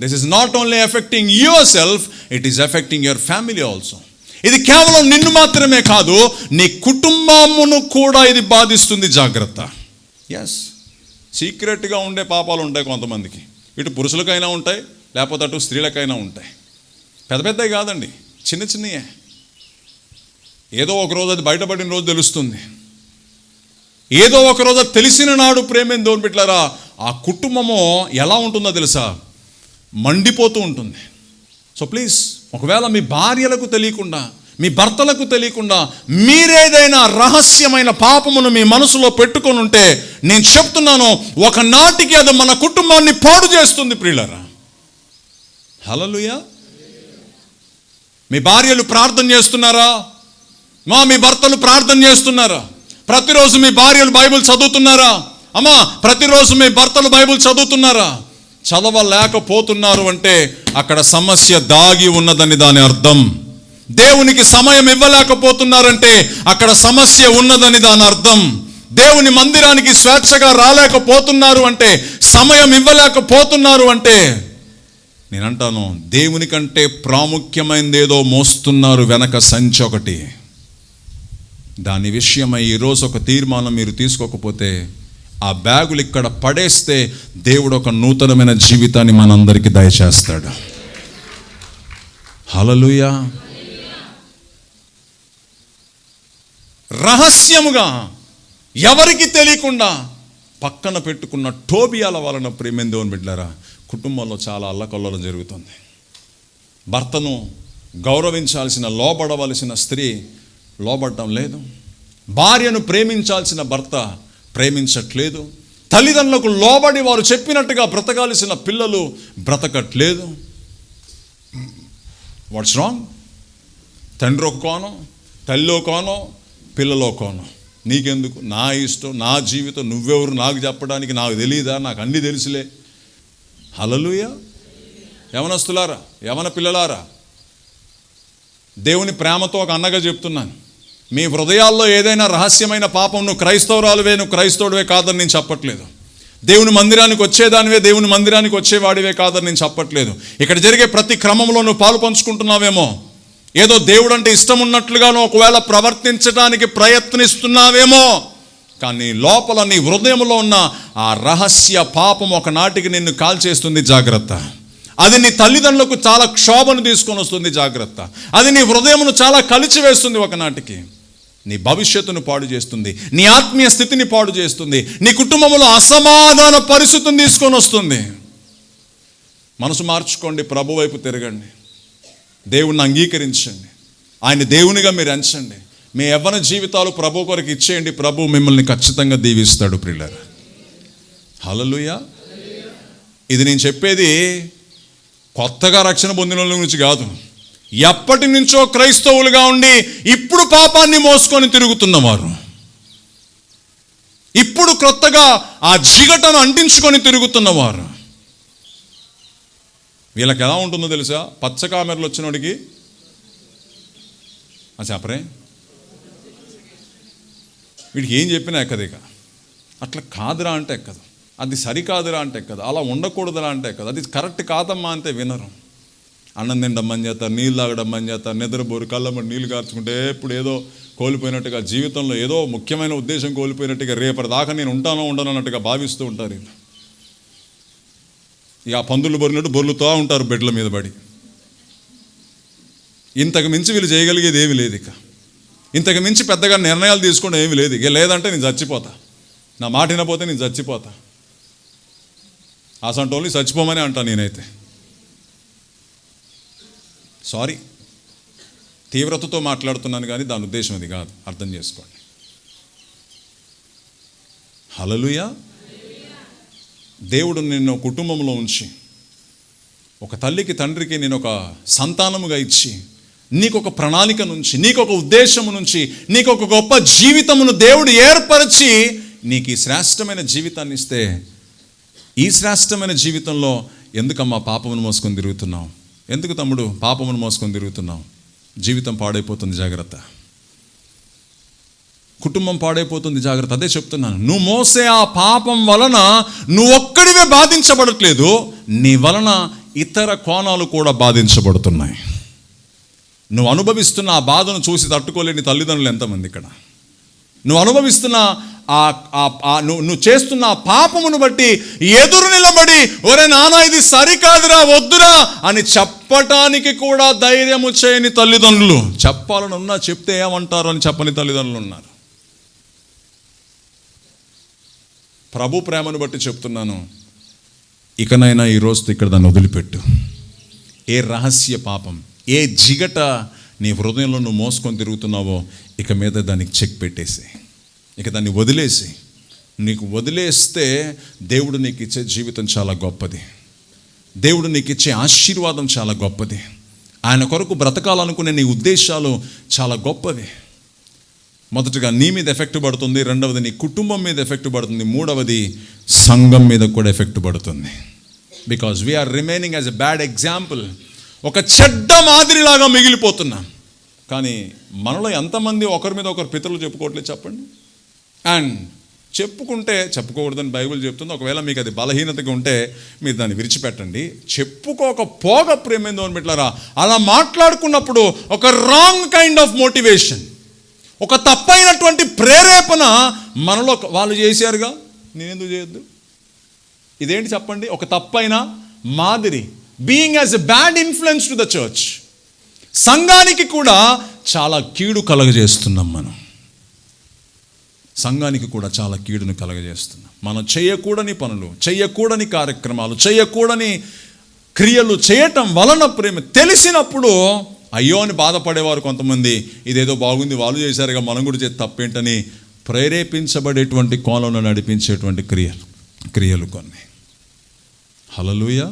This is not only affecting your self it is affecting your family also ఇది కేవలం నిన్ను మాత్రమే కాదు నీ కుటుంబమును కూడా ఇది బాధిస్తుంది జాగ్రత్త. ఎస్ సీక్రెట్గా ఉండే పాపాలు ఉంటాయి కొంతమందికి. ఇటు పురుషులకైనా ఉంటాయి లేకపోతే అటు స్త్రీలకైనా ఉంటాయి. పెద్ద పెద్దవి కాదండి చిన్న చిన్నయే. ఏదో ఒక రోజు అది బయటపడిన రోజు తెలుస్తుంది. ఏదో ఒక రోజు తెలిసిన నాడు ప్రేమేం దోనిపెట్లారా ఆ కుటుంబము ఎలా ఉంటుందో తెలుసా? మండిపోతూ ఉంటుంది. సో ప్లీజ్ ఒకవేళ మీ భార్యలకు తెలియకుండా మీ భర్తలకు తెలియకుండా మీరేదైనా రహస్యమైన పాపమును మీ మనసులో పెట్టుకొని ఉంటే నేను చెప్తున్నాను ఒకనాటికి అది మన కుటుంబాన్ని పాడు చేస్తుంది ప్రియులరా. హలలుయా మీ భార్యలు ప్రార్థన చేస్తున్నారా? మా మీ భర్తలు ప్రార్థన చేస్తున్నారా? ప్రతిరోజు మీ భార్యలు బైబిల్ చదువుతున్నారా? అమ్మా ప్రతిరోజు మీ భర్తలు బైబిల్ చదువుతున్నారా? చదవలేకపోతున్నారు అంటే అక్కడ సమస్య దాగి ఉన్నదని దాని అర్థం. దేవునికి సమయం ఇవ్వలేకపోతున్నారంటే అక్కడ సమస్య ఉన్నదని దాని అర్థం. దేవుని మందిరానికి స్వేచ్ఛగా రాలేకపోతున్నారు అంటే సమయం ఇవ్వలేకపోతున్నారు అంటే నేను అంటాను దేవుని కంటే ప్రాముఖ్యమైనది ఏదో మోస్తున్నారు వెనక సంచి ఒకటి. దాని విషయమై ఈరోజు ఒక తీర్మానం మీరు తీసుకోకపోతే ఆ బ్యాగులు ఇక్కడ పడేస్తే దేవుడు ఒక నూతనమైన జీవితాన్ని మనందరికీ దయచేస్తాడు. హలలుయా రహస్యముగా ఎవరికి తెలియకుండా పక్కన పెట్టుకున్న టోబియాల వలన ప్రేమేందేవని బిడ్డారా కుటుంబంలో చాలా అల్లకల్లోలం జరుగుతుంది. భర్తను గౌరవించాల్సిన లోబడవలసిన స్త్రీ లోబడటం లేదు. భార్యను ప్రేమించాల్సిన భర్త ప్రేమించట్లేదు. తల్లిదండ్రులకు లోబడి వారు చెప్పినట్టుగా బ్రతకాల్సిన పిల్లలు బ్రతకట్లేదు. వాట్స్ రాంగ్ తండ్రి ఒక కోణం తల్లి ఒక కోణం పిల్లలో కోణం. నీకెందుకు? నా ఇష్టం నా జీవితం నువ్వెవరు? నాకు చెప్పడానికి నాకు తెలియదా నాకు అన్నీ తెలుసులే. హలలుయ యవనస్తులారా యవన పిల్లలారా దేవుని ప్రేమతో ఒక అన్నగా చెప్తున్నాను. మీ హృదయాల్లో ఏదైనా రహస్యమైన పాపం నువ్వు క్రైస్తవురాలువే నువ్వు క్రైస్తవుడివే కాదని నేను చెప్పట్లేదు. దేవుని మందిరానికి వచ్చేదానివే దేవుని మందిరానికి వచ్చేవాడివే కాదని నేను చెప్పట్లేదు. ఇక్కడ జరిగే ప్రతి క్రమంలో నువ్వు పాలు పంచుకుంటున్నావేమో? ఏదో దేవుడు అంటే ఇష్టం ఉన్నట్లుగా నువ్వు ఒకవేళ ప్రవర్తించడానికి ప్రయత్నిస్తున్నావేమో? కానీ లోపల నీ హృదయంలో ఉన్న ఆ రహస్య పాపం ఒకనాటికి నిన్ను కాల్చేస్తుంది జాగ్రత్త. అది నీ తల్లిదండ్రులకు చాలా క్షోభను తీసుకొని వస్తుంది జాగ్రత్త. అది నీ హృదయమును చాలా కలిచివేస్తుంది ఒకనాటికి. నీ భవిష్యత్తును పాడు చేస్తుంది. నీ ఆత్మీయ స్థితిని పాడు చేస్తుంది. నీ కుటుంబంలో అసమాధాన పరిస్థితిని తీసుకొని వస్తుంది. మనసు మార్చుకోండి ప్రభు వైపు తిరగండి. దేవుణ్ణి అంగీకరించండి. ఆయన దేవునిగా మీరు ఎంచండి. మీ యవ్వన జీవితాలు ప్రభు కొరకు ఇచ్చేయండి. ప్రభు మిమ్మల్ని ఖచ్చితంగా దీవిస్తాడు ప్రిల్లర్ హలలుయ ఇది నేను చెప్పేది కొత్తగా రక్షణ పొందిన వాళ్ళ గురించి కాదు. ఎప్పటి నుంచో క్రైస్తవులుగా ఉండి ఇప్పుడు పాపాన్ని మోసుకొని తిరుగుతున్నవారు ఇప్పుడు క్రొత్తగా ఆ జిగటను అంటించుకొని తిరుగుతున్నవారు వీళ్ళకి ఎలా ఉంటుందో తెలుసా? పచ్చ కామెరలు వచ్చినోడికి. ఆ చెప్పరే వీడికి ఏం చెప్పినా ఎక్కదిక ఇక. అట్లా కాదురా అంటే ఎక్కదు. అది సరికాదురా అంటే ఎక్కదు. అలా ఉండకూడదురా అంటే ఎక్కదు. అది కరెక్ట్ కాదమ్మా అంతే వినరు. అన్నం తిండమ్మని చేస్తారు నీళ్ళు తాగడమ్మని చేస్తారు నిద్రపోరు కళ్ళమ్మ నీళ్ళు కార్చుకుంటే ఎప్పుడు ఏదో కోల్పోయినట్టుగా జీవితంలో ఏదో ముఖ్యమైన ఉద్దేశం కోల్పోయినట్టుగా రేపటి దాకా నేను ఉంటానో ఉండను అన్నట్టుగా భావిస్తూ ఉంటారు వీళ్ళు ఇక ఆ పందులు బొరినట్టు బొర్లుతూ ఉంటారు బెడ్ల మీద పడి. ఇంతకు మించి వీళ్ళు చేయగలిగేది ఏమీ లేదు ఇక. ఇంతకు మించి పెద్దగా నిర్ణయాలు తీసుకోవడం ఏమీ లేదు. ఇక లేదంటే నేను చచ్చిపోతా. నా మాట వినపోతే నేను చచ్చిపోతా. అసంటోళ్ళని చచ్చిపోమని అంటాను నేనైతే. సారీ. తీవ్రతతో మాట్లాడుతున్నాను కానీ దాని ఉద్దేశం అది కాదు. అర్థం చేసుకోండి. హలలుయా దేవుడు నిన్ను కుటుంబంలో ఉంచి ఒక తల్లికి తండ్రికి నేను ఒక సంతానముగా ఇచ్చి నీకు ఒక ప్రణాళిక నుంచి నీకు ఒక ఉద్దేశము నుంచి నీకు ఒక గొప్ప జీవితమును దేవుడు ఏర్పరిచి నీకు ఈ శ్రేష్టమైన జీవితాన్ని ఇస్తే ఈ శ్రేష్టమైన జీవితంలో ఎందుకమ్మా పాపమును మోసుకొని తిరుగుతున్నావు? ఎందుకు తమ్ముడు పాపమును మోసుకొని తిరుగుతున్నావు? జీవితం పాడైపోతుంది జాగ్రత్త. కుటుంబం పాడైపోతుంది జాగ్రత్త. అదే చెప్తున్నాను. నువ్వు మోసే ఆ పాపం వలన నువ్వు ఒక్కడివే బాధించబడట్లేదు నీ వలన ఇతర కోణాలు కూడా బాధించబడుతున్నాయి. నువ్వు అనుభవిస్తున్న ఆ బాధను చూసి తట్టుకోలేని తల్లిదండ్రులు ఎంతమంది ఇక్కడ? నువ్వు అనుభవిస్తున్న నువ్వు నువ్వు చేస్తున్న ఆ పాపమును బట్టి ఎదురు నిలబడి ఒరే నాన్న ఇది సరికాదురా వద్దురా అని చెప్పటానికి కూడా ధైర్యము చేయని తల్లిదండ్రులు. చెప్పాలని ఉన్నా చెప్తే ఏమంటారు అని చెప్పని తల్లిదండ్రులు ఉన్నారు. ప్రభు ప్రేమను బట్టి చెప్తున్నాను. ఇకనైనా ఈరోజు ఇక్కడ దాన్ని వదిలిపెట్టు. ఏ రహస్య పాపం ఏ జిగట నీ హృదయంలో నువ్వు మోసుకొని తిరుగుతున్నావో ఇక మీద దానికి చెక్ పెట్టేసి ఇక దాన్ని వదిలేసి నీకు వదిలేస్తే దేవుడు నీకు ఇచ్చే జీవితం చాలా గొప్పది. దేవుడు నీకు ఇచ్చే ఆశీర్వాదం చాలా గొప్పది. ఆయన కొరకు బ్రతకాలనుకునే నీ ఉద్దేశాలు చాలా గొప్పవి. మొదటగా నీ మీద ఎఫెక్ట్ పడుతుంది రెండవది నీ కుటుంబం మీద ఎఫెక్ట్ పడుతుంది మూడవది సంఘం మీద కూడా ఎఫెక్ట్ పడుతుంది. Because we're remaining as a bad example ఒక చెడ్డ మాదిరిలాగా మిగిలిపోతున్నాం. కానీ మనలో ఎంతమంది ఒకరి మీద ఒకరు పితరులు చెప్పుకోవట్లేదు చెప్పండి? అండ్ చెప్పుకుంటే చెప్పుకోకూడదని బైబిల్ చెప్తుంది. ఒకవేళ మీకు అది బలహీనతగా ఉంటే మీరు దాన్ని విరిచిపెట్టండి చెప్పుకోక పోగ ప్రేమేందో అని పెట్టారా అలా మాట్లాడుకున్నప్పుడు ఒక రాంగ్ కైండ్ ఆఫ్ మోటివేషన్ ఒక తప్పైనటువంటి ప్రేరేపణ మనలో వాళ్ళు చేశారుగా? నేనెందుకు చేయొద్దు? ఇదేంటి చెప్పండి? ఒక తప్పైన మాదిరి. Being as a bad influence to the church సంఘానికి కూడా చాలా కీడు కలగజేస్తున్నాం మనం. సంఘానికి కూడా చాలా కీడును కలగజేస్తున్నాం మనం చేయకూడని పనులు చేయకూడని కార్యక్రమాలు చేయకూడని క్రియలు చేయటం వలన ప్రేమ తెలిసినప్పుడు అయ్యో అని బాధపడేవారు కొంతమంది. ఇదేదో బాగుంది వాళ్ళు చేశారుగా మనం కూడా చేసి తప్పేంటని ప్రేరేపించబడేటువంటి కోణంలో నడిపించేటువంటి క్రియలు క్రియలు కొన్ని. హలలుయా